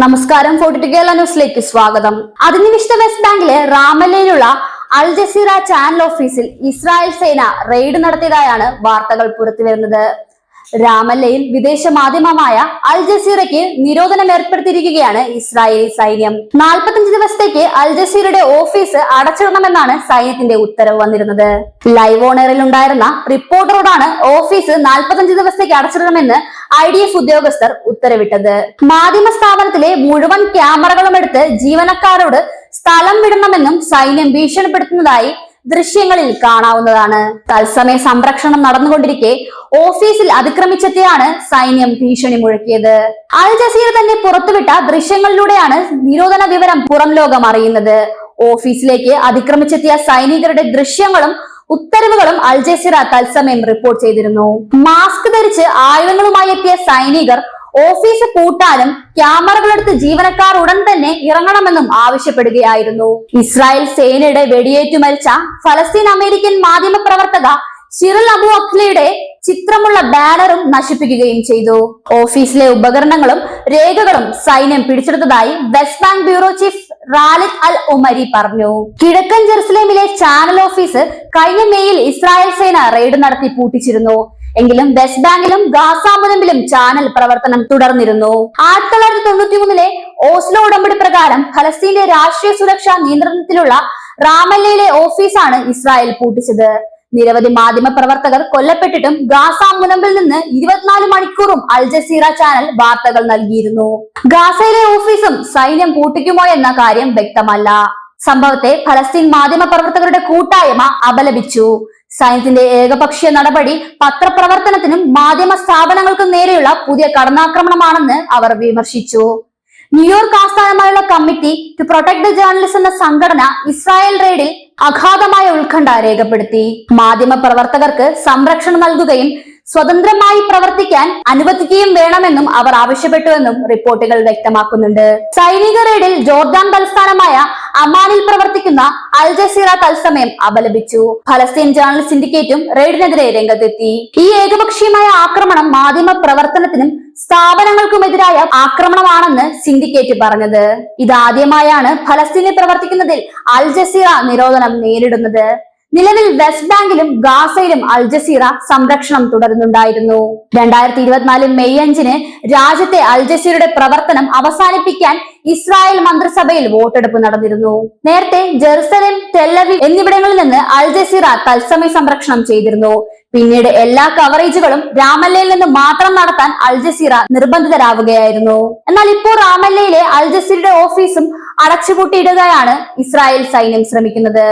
നമസ്കാരം ന്യൂസിലേക്ക് സ്വാഗതം. അധിനിവിഷ്ട വെസ്റ്റ് ബാങ്കിലെ റാമലയിലുള്ള അൽ ജസീറ ചാനൽ ഓഫീസിൽ ഇസ്രായേൽ സേന റെയ്ഡ് നടത്തിയതായാണ് വാർത്തകൾ പുറത്തുവരുന്നത്. രാമല്ലയിൽ വിദേശ മാധ്യമമായ അൽ ജസീറയ്ക്ക് നിരോധനം ഏർപ്പെടുത്തിയിരിക്കുകയാണ് ഇസ്രായേലി സൈന്യം. നാൽപ്പത്തഞ്ച് ദിവസത്തേക്ക് അൽ ജസീറയുടെ ഓഫീസ് അടച്ചിടണമെന്നാണ് സൈന്യത്തിന്റെ ഉത്തരവ് വന്നിരുന്നത്. ലൈവ് ഓണറിൽ ഉണ്ടായിരുന്ന റിപ്പോർട്ടറോടാണ് ഓഫീസ് നാൽപ്പത്തഞ്ച് ദിവസത്തേക്ക് അടച്ചിടണമെന്ന് ഐ ഡി എഫ് ഉദ്യോഗസ്ഥർ ഉത്തരവിട്ടത്. മാധ്യമ സ്ഥാപനത്തിലെ മുഴുവൻ ക്യാമറകളും എടുത്ത് ജീവനക്കാരോട് സ്ഥലം വിടണമെന്നും സൈന്യം ഭീഷണിപ്പെടുത്തുന്നതായി ദൃശ്യങ്ങളിൽ കാണാവുന്നതാണ്. തത്സമയ സംരക്ഷണം നടന്നുകൊണ്ടിരിക്കെ ഓഫീസിൽ അതിക്രമിച്ചെത്തിയാണ് സൈന്യം ഭീഷണി മുഴക്കിയത്. അൽ ജസീർ തന്നെ പുറത്തുവിട്ട ദൃശ്യങ്ങളിലൂടെയാണ് നിരോധന വിവരം പുറം ലോകം അറിയുന്നത്. ഓഫീസിലേക്ക് അതിക്രമിച്ചെത്തിയ സൈനികരുടെ ദൃശ്യങ്ങളും ഉത്തരവുകളും അൽ ജസീറ തത്സമയം റിപ്പോർട്ട് ചെയ്തിരുന്നു. മാസ്ക് ധരിച്ച് ആയുധങ്ങളുമായി എത്തിയ സൈനികർ ഓഫീസ് പൂട്ടാനും ക്യാമറകളെടുത്ത് ജീവനക്കാർ ഉടൻ തന്നെ ഇറങ്ങണമെന്നും ആവശ്യപ്പെടുകയായിരുന്നു. ഇസ്രായേൽ സേനയുടെ വെടിയേറ്റു മരിച്ച ഫലസ്തീൻ അമേരിക്കൻ മാധ്യമ പ്രവർത്തക ഷിറൽ അബു അഖ്ലയുടെ ചിത്രമുള്ള ബാനറും നശിപ്പിക്കുകയും ചെയ്തു. ഓഫീസിലെ ഉപകരണങ്ങളും രേഖകളും സൈന്യം പിടിച്ചെടുത്തതായി West Bank bureau chief Walid al Omari പറഞ്ഞു. കിഴക്കൻ ജെറുസലേമിലെ ചാനൽ ഓഫീസ് കഴിഞ്ഞ മെയ്യിൽ ഇസ്രായേൽ സേന റെയ്ഡ് നടത്തി പൂട്ടിച്ചിരുന്നു. എങ്കിലും വെസ്റ്റ് ബാങ്കിലും ഗാസ മുനമ്പിലും ചാനൽ പ്രവർത്തനം തുടർന്നിരുന്നു. ആയിരത്തി തൊള്ളായിരത്തി തൊണ്ണൂറ്റി മൂന്നിലെ ഓസ്ലോ ഉടമ്പടി പ്രകാരം ഫലസ്തീന്റെ രാഷ്ട്രീയ സുരക്ഷാ നിയന്ത്രണത്തിലുള്ള റാമല്ലയിലെ ഓഫീസാണ് ഇസ്രായേൽ പൂട്ടിച്ചത്. നിരവധി മാധ്യമ പ്രവർത്തകർ കൊല്ലപ്പെട്ടിട്ടും ഗാസ മുനമ്പിൽ നിന്ന് ഇരുപത്തിനാല് മണിക്കൂറും അൽ ജസീറ ചാനൽ വാർത്തകൾ നൽകിയിരുന്നു. ഗാസയിലെ ഓഫീസും സൈന്യം പൂട്ടിക്കുമോ എന്ന കാര്യം വ്യക്തമല്ല. സംഭവത്തെ ഫലസ്തീൻ മാധ്യമ പ്രവർത്തകരുടെ കൂട്ടായ്മ അപലപിച്ചു. സൈന്യത്തിന്റെ ഏകപക്ഷീയ നടപടി പത്രപ്രവർത്തനത്തിനും മാധ്യമ സ്ഥാപനങ്ങൾക്കും നേരെയുള്ള പുതിയ കടന്നാക്രമണമാണെന്ന് അവർ വിമർശിച്ചു. ന്യൂയോർക്ക് ആസ്ഥാനമായുള്ള Committee to Protect the Journalist എന്ന സംഘടന ഇസ്രായേൽ റെയ്ഡിൽ അഗാധമായ ഉത്കണ്ഠ രേഖപ്പെടുത്തി. മാധ്യമ പ്രവർത്തകർക്ക് സംരക്ഷണം നൽകുകയും സ്വതന്ത്രമായി പ്രവർത്തിക്കാൻ അനുവദിക്കുകയും വേണമെന്നും അവർ ആവശ്യപ്പെട്ടുവെന്നും റിപ്പോർട്ടുകൾ വ്യക്തമാക്കുന്നുണ്ട്. സൈനിക റെയ്ഡിൽ ജോർദാൻ തലസ്ഥാനമായ അമാനിൽ പ്രവർത്തിക്കുന്ന അൽ ജസീറ തത്സമയം അപലപിച്ചു. ഫലസ്തീൻ ജേണൽ സിൻഡിക്കേറ്റും റെയ്ഡിനെതിരെ രംഗത്തെത്തി. ഈ ഏകപക്ഷീയമായ ആക്രമണം മാധ്യമ പ്രവർത്തനത്തിനും സ്ഥാപനങ്ങൾക്കുമെതിരായ ആക്രമണമാണെന്ന് സിൻഡിക്കേറ്റ് പറഞ്ഞത്. ഇതാദ്യമായാണ് ഫലസ്തീനിൽ പ്രവർത്തിക്കുന്നതിൽ അൽ ജസീറ നിരോധനം നേരിടുന്നത്. നിലവിൽ വെസ്റ്റ് ബാങ്കിലും ഗാസയിലും അൽ ജസീറ സംരക്ഷണം തുടരുന്നുണ്ടായിരുന്നു. രണ്ടായിരത്തി ഇരുപത്തിനാല് മെയ് അഞ്ചിന് രാജ്യത്തെ അൽ ജസീറയുടെ പ്രവർത്തനം അവസാനിപ്പിക്കാൻ ഇസ്രായേൽ മന്ത്രിസഭയിൽ വോട്ടെടുപ്പ് നടന്നിരുന്നു. നേരത്തെ ജെറുസലേം ടെല്ലവി എന്നിവിടങ്ങളിൽ നിന്ന് അൽ ജസീറ തത്സമയ സംരക്ഷണം ചെയ്തിരുന്നു. പിന്നീട് എല്ലാ കവറേജുകളും രാമല്ലയിൽ നിന്ന് മാത്രം നടത്താൻ അൽ ജസീറ നിർബന്ധിതരാവുകയായിരുന്നു. എന്നാൽ ഇപ്പോൾ രാമല്ലയിലെ അൽ ജസീറയുടെ ഓഫീസും അടച്ചുപൂട്ടിയിടുകയാണ് ഇസ്രായേൽ സൈന്യം ശ്രമിക്കുന്നത്.